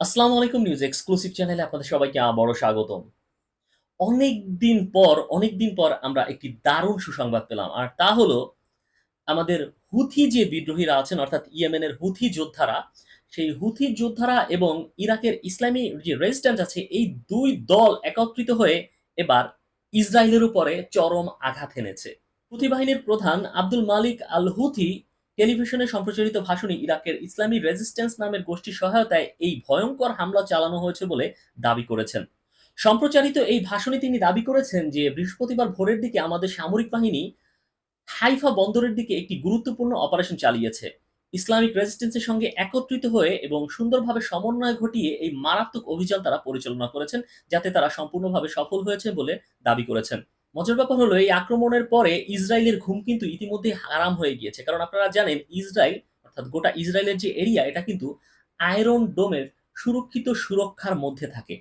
আসসালামু আলাইকুম news exclusive চ্যানেলে আপনাদের সবাইকে আবারও স্বাগতম। অনেকদিন পর অনেকদিন পর আমরা একটি দারুণ সুসংবাদ পেলাম। আর তা হলো আমাদের হুথি যে বিদ্রোহীরা আছেন অর্থাৎ ইয়েমেনের হুথি যোদ্ধারা, সেই হুথি যোদ্ধারা এবং ইরাকের ইসলামী যে রেজিস্ট্যান্স আছে এই দুই দল একত্রিত হয়ে এবার ইসরায়েলের উপরে চরম আঘাত হেনেছে। হুথি বাহিনীর প্রধান আব্দুল মালিক আল হুথি টেলিভিশনে সম্প্রচারিত ভাষণে ইরাকের ইসলামী রেজিস্ট্যান্স নামের গোষ্ঠীর সহায়তায় এই ভয়ঙ্কর হামলা চালানো হয়েছে বলে দাবি করেছেন। সম্প্রচারিত এই ভাষণে তিনি দাবি করেছেন যে বৃহস্পতিবার ভোরের দিকে আমাদের সামরিক বাহিনী হাইফা বন্দরের দিকে একটি গুরুত্বপূর্ণ অপারেশন চালিয়েছে। ইসলামিক রেজিস্ট্যান্সের সঙ্গে একত্রিত হয়ে এবং সুন্দরভাবে সমন্বয় ঘটিয়ে এই মারাত্মক অভিযান তারা পরিচালনা করেছেন, যাতে তারা সম্পূর্ণভাবে সফল হয়েছে বলে দাবি করেছেন। মজার ব্যাপার হলো, এই আক্রমণের পরে ইসরায়েলের ঘুম কিন্তু ইতিমধ্যেই হারাম হয়ে গিয়েছে। কারণ আপনারা জানেন, ইসরায়েল, অর্থাৎ গোটা ইসরায়েলের যে এরিয়া, এটা কিন্তু আয়রন ডোমের সুরক্ষিত সুরক্ষার মধ্যে থাকে।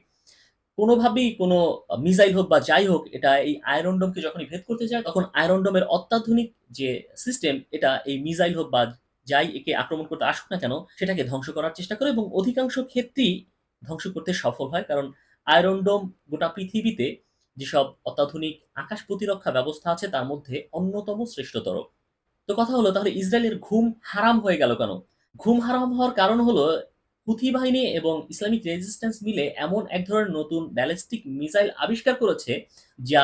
কোনোভাবেই কোনো মিসাইল হোক বা যাই হোক, এটা এই আয়রন ডোমকে যখনই ভেদ করতে যায় তখন আয়রন ডোমের অত্যাধুনিক যে সিস্টেম, এটা এই মিসাইল হোক বা যাই একে আক্রমণ করতে আসুক না কেন, সেটাকে ধ্বংস করার চেষ্টা করে এবং অধিকাংশ ক্ষেত্রেই ধ্বংস করতে সফল হয়। কারণ আয়রন ডোম গোটা পৃথিবীতে যেসব অত্যাধুনিক আকাশ প্রতিরক্ষা ব্যবস্থা আছে, তার মধ্যে অন্যতম শ্রেষ্ঠতর। তো কথা হলো, তাহলে ইসরায়েলের ঘুম হারাম হয়ে গেল কেন? ঘুম হারাম হওয়ার কারণ হলো, হুথি বাহিনী এবং ইসলামিক রেজিস্ট্যান্স মিলে এমন এক ধরনের নতুন ব্যালিস্টিক মিসাইল আবিষ্কার করেছে, যা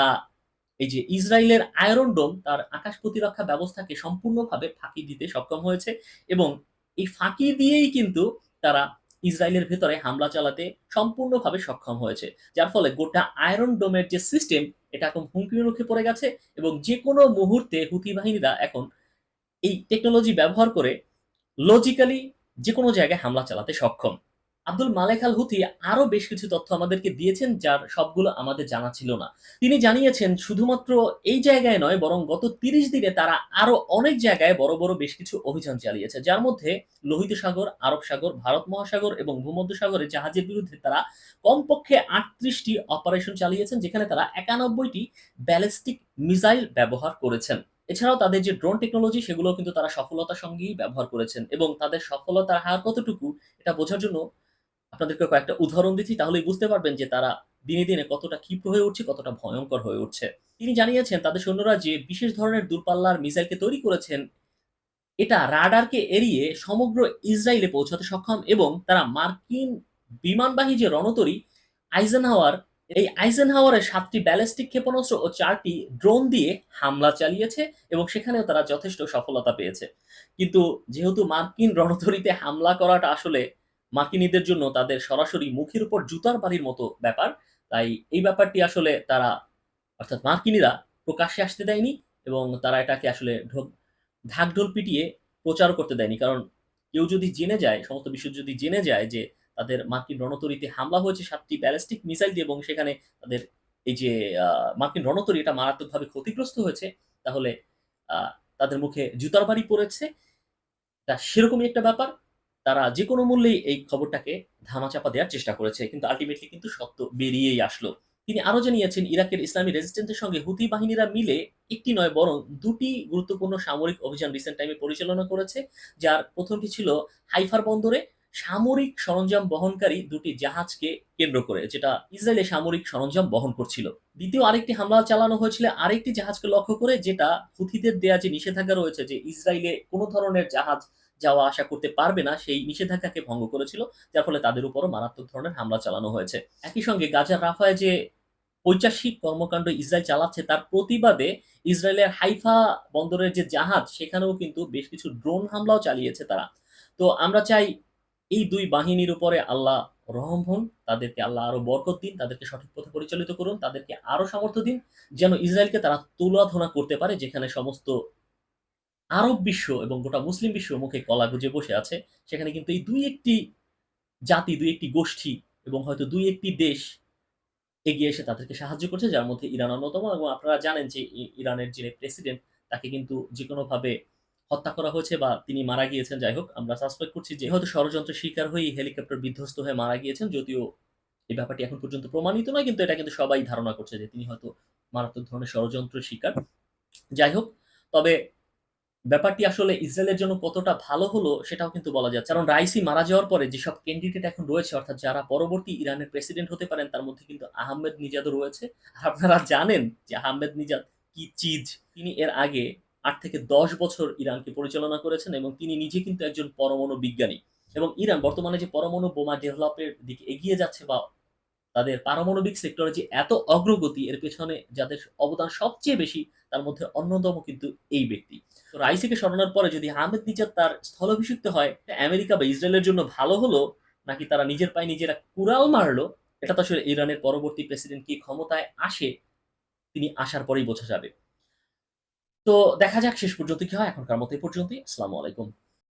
এই যে ইসরায়েলের আয়রন ডোম, তার আকাশ প্রতিরক্ষা ব্যবস্থাকে সম্পূর্ণভাবে ফাঁকি দিতে সক্ষম হয়েছে এবং এই ফাঁকি দিয়েই কিন্তু তারা ইসরায়েলের ভেতরে হামলা চালাতে সম্পূর্ণভাবে সক্ষম হয়েছে। যার ফলে গোটা আয়রন ডোমের যে সিস্টেম, এটা এখন হুমকির মুখে পড়ে গেছে এবং যে কোনো মুহূর্তে হুতি বাহিনীরা এখন এই টেকনোলজি ব্যবহার করে লজিক্যালি যে কোনো জায়গায় হামলা চালাতে সক্ষম। আব্দুল মালেক আল হুথি আরও বেশ কিছু তথ্য আমাদেরকে দিয়েছেন যার সবগুলো আমাদের জানা ছিল না। তিনি জানিয়েছেন শুধুমাত্র এই জায়গায় নয় বরং গত ৩০ দিনে তারা আরও অনেক জায়গায় বড়, বড় বেশ কিছু অভিযান চালিয়েছে। যার মধ্যে লোহিত সাগর, আরব সাগর, ভারত মহাসাগর এবং ভূমধ্যসাগরে জাহাজের বিরুদ্ধে তারা কমপক্ষে আটত্রিশটি অপারেশন চালিয়েছেন যেখানে তারা ৯১ টি ব্যালিস্টিক মিসাইল ব্যবহার করেছেন। এছাড়াও তাদের যে ড্রোন টেকনোলজি সেগুলো কিন্তু তারা সফলতার সঙ্গেই ব্যবহার করেছেন এবং তাদের সফলতার হার কতটুকু এটা বোঝার জন্য আপনাদেরকে কয়েকটা উদাহরণ দিচ্ছি তাহলেই বুঝতে পারবেন যে তারা দিনে, দিনে কতটা ক্ষিপ্র হয়ে উঠছে, কতটা ভয়ঙ্কর হয়ে উঠছে। তিনি জানিয়েছেন তাদের সৈন্যরা যে বিশেষ ধরনের দূরপাল্লার মিসাইলকে তৈরি করেছেন, এটা রাডারকে এড়িয়ে সমগ্র ইসরায়েলে পৌঁছাতে সক্ষম এবং তারা মার্কিন বিমানবাহী যে রণতরী আইজেনহাওয়ার এই আইজেনহাওয়ারের ৭ টি ব্যালিস্টিক ক্ষেপণাস্ত্র ও চারটি ড্রোন দিয়ে হামলা চালিয়েছে এবং সেখানেও তারা যথেষ্ট সফলতা পেয়েছে। কিন্তু যেহেতু মার্কিন রণতরীতে হামলা করাটা আসলে মার্কিনীদের জন্য তাদের সরাসরি মুখের উপর জুতার বাড়ির মতো ব্যাপার। তাই এই ব্যাপারটি আসলে তারা অর্থাৎ মার্কিনীরা প্রকাশ্যে আসতে দেয়নি এবং তারা এটাকে আসলে ঢোক ঢাকঢোল পিটিয়ে প্রচারও করতে দেয়নি। কারণ কেউ যদি জেনে যায়, সমস্ত বিশ্ব যদি জেনে যায় যে তাদের মার্কিন রণতরীতে হামলা হয়েছে সাতটি ব্যালিস্টিক মিসাইল দিয়ে এবং সেখানে তাদের এই যে মার্কিন রণতরী এটা মারাত্মকভাবে ক্ষতিগ্রস্ত হয়েছে, তাহলে তাদের মুখে জুতার বাড়ি পড়েছে। তা সেরকমই একটা ব্যাপার। তারা যেকোনো মূল্যেই এই খবরটাকে ধামাচাপা দেওয়ার চেষ্টা করেছে। কিন্তু আল্টিমেটলি কিন্তু সত্য বেরিয়েই আসলো। তিনি আরও জানিয়েছেন, ইরাকের ইসলামী রেজিস্ট্যান্সের সঙ্গে হুথি বাহিনীরা মিলে একটি নয়, বরং ২ টি গুরুত্বপূর্ণ সামরিক অভিযান রিসেন্ট টাইমে পরিচালনা করেছে। যার প্রথমটি ছিল হাইফার বন্দরে সামরিক সরঞ্জাম বহনকারী দুটি জাহাজকে কেন্দ্র করে, যেটা ইসরায়েলে সামরিক সরঞ্জাম বহন করছিল। দ্বিতীয় আরেকটি হামলা চালানো হয়েছিল আরেকটি জাহাজকে লক্ষ্য করে, যেটা হুথিদের দেয়া যে নিষেধাজ্ঞা রয়েছে যে ইসরায়েলে কোনো ধরনের জাহাজ যাওয়া আসা করতে পারবে না সেই নিষেধাজ্ঞাকে ভঙ্গ করেছিল। যার ফলে তাদের উপরও মারাত্মক ধরনের হামলা চালানো হয়েছে। একই সঙ্গে গাজার রাফায় যে পৈশাসিক কর্মকাণ্ড ইসরায়েল চালাচ্ছে তার প্রতিবাদে ইসরায়েলের হাইফা বন্দরের যে জাহাজ সেখানেও কিন্তু বেশ কিছু ড্রোন হামলাও চালিয়েছে তারা। তো আমরা চাই এই দুই বাহিনীর উপরে আল্লাহ রহম হন, তাদেরকে আল্লাহ আরও বরকত দিন, তাদেরকে সঠিক পথে পরিচালিত করুন, তাদেরকে আরও সামর্থ্য দিন যেন ইসরায়েলকে তারা তুলাধনা করতে পারে যেখানে সমস্ত আরব বিশ্ব এবং গোটা মুসলিম বিশ্ব মুখে কলা গুঁজে বসে আছে। সেখানে কিন্তু এই দুই একটি জাতি, ২-১ গোষ্ঠী এবং হয়তো দুই একটি দেশ এগিয়ে এসে তাদেরকে সাহায্য করছে যার মধ্যে ইরান অন্যতম এবং আপনারা জানেন যে ইরানের যে প্রেসিডেন্ট তাকে কিন্তু যেকোনোভাবে হত্যা করা হয়েছে বা তিনি মারা গিয়েছেন যাই হোক। আমরা সাসপেক্ট করছি যে হয়তো ষড়যন্ত্রের শিকার হয়েই হেলিকপ্টার বিধ্বস্ত হয়ে মারা গিয়েছেন। যদিও এই ব্যাপারটি এখন পর্যন্ত প্রমাণিত নয় কিন্তু এটা কিন্তু সবাই ধারণা করছে যে তিনি হয়তো মারাত্মক ধরনের ষড়যন্ত্রের শিকার। যাই হোক, তবে ব্যাপারটি আসলে ইসরায়েলের জন্য কতটা ভালো হলো সেটাও কিন্তু বলা যাচ্ছে। কারণ রাইসি মারা যাওয়ার পরে যেসব ক্যান্ডিডেট এখন রয়েছে, অর্থাৎ যারা পরবর্তী ইরানের প্রেসিডেন্ট হতে পারেন, তার মধ্যে কিন্তু আহমেদ নিজাদও রয়েছে। আপনারা জানেন যে আহমেদ নিজাদ কি চিজ। তিনি এর আগে আট থেকে ১০ বছর ইরানকে পরিচালনা করেছেন এবং তিনি নিজে কিন্তু একজন পরমাণু বিজ্ঞানী। এবং ইরান বর্তমানে যে পরমাণু বোমা ডেভেলপের দিকে এগিয়ে যাচ্ছে বা তাদের পারমাণবিক সেক্টরে যে এত অগ্রগতি এর পেছনে যাদের অবদান সবচেয়ে বেশি তার মধ্যে অন্যতম কিন্তু এই ব্যক্তি। তো রাইসিকে সরানোর পরে যদি আহমেদ নিজাদ তার স্থলাভিষিক্ত হয়, আমেরিকা বা ইসরায়েলের জন্য ভালো হলো নাকি তারা নিজের পায়ে নিজেরা কুড়াল মারলো, এটা তো আসলে ইরানের পরবর্তী প্রেসিডেন্ট কে ক্ষমতায় আসে, তিনি আসার পরেই বোঝা যাবে। তো দেখা যাক শেষ পর্যন্ত কি হয়। এখনকার মতো পর্যন্তই। আসসালামু আলাইকুম।